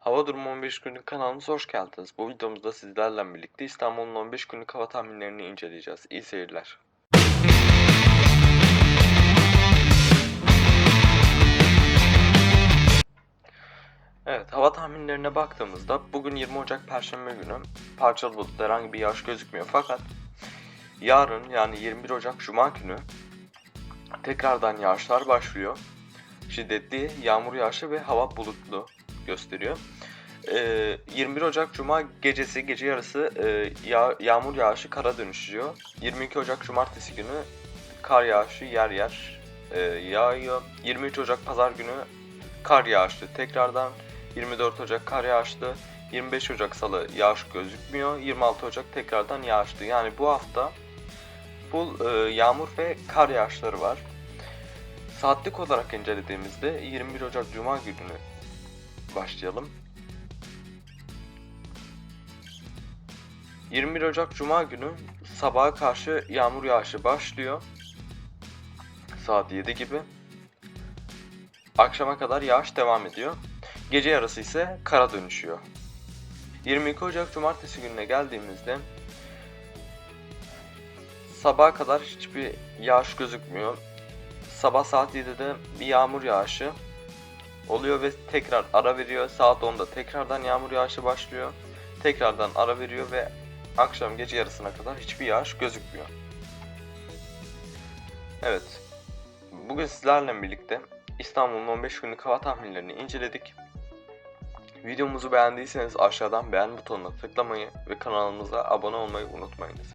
Hava durumu 15 günlük kanalımıza hoş geldiniz. Bu videomuzda sizlerle birlikte İstanbul'un 15 günlük hava tahminlerini inceleyeceğiz. İyi seyirler. Evet, hava tahminlerine baktığımızda bugün 20 Ocak Perşembe günü parçalı bulutlu herhangi bir yağış gözükmüyor fakat yarın yani 21 Ocak Cuma günü tekrardan yağışlar başlıyor. Şiddetli yağmur yağışı ve hava bulutlu gösteriyor. Ee, 21 Ocak Cuma gecesi, gece yarısı e, yağ- yağmur yağışı kara dönüşüyor. 22 Ocak Cumartesi günü kar yağışı yer yer e, yağıyor. 23 Ocak Pazar günü kar yağışlı tekrardan. 24 Ocak kar yağışlı. 25 Ocak Salı yağış gözükmüyor. 26 Ocak tekrardan yağışlı. Yani bu hafta full e, yağmur ve kar yağışları var. Saatlik olarak incelediğimizde 21 Ocak Cuma gününü başlayalım. 21 Ocak Cuma günü sabaha karşı yağmur yağışı başlıyor. Saat 7 gibi. Akşama kadar yağış devam ediyor. Gece yarısı ise kara dönüşüyor. 22 Ocak Cumartesi gününe geldiğimizde sabaha kadar hiçbir yağış gözükmüyor. Sabah saat 7'de bir yağmur yağışı oluyor ve tekrar ara veriyor. Saat 10'da tekrardan yağmur yağışı başlıyor. Tekrardan ara veriyor ve akşam gece yarısına kadar hiçbir yağış gözükmüyor. Evet. Bugün sizlerle birlikte İstanbul'un 15 günlük hava tahminlerini inceledik. Videomuzu beğendiyseniz aşağıdan beğen butonuna tıklamayı ve kanalımıza abone olmayı unutmayınız.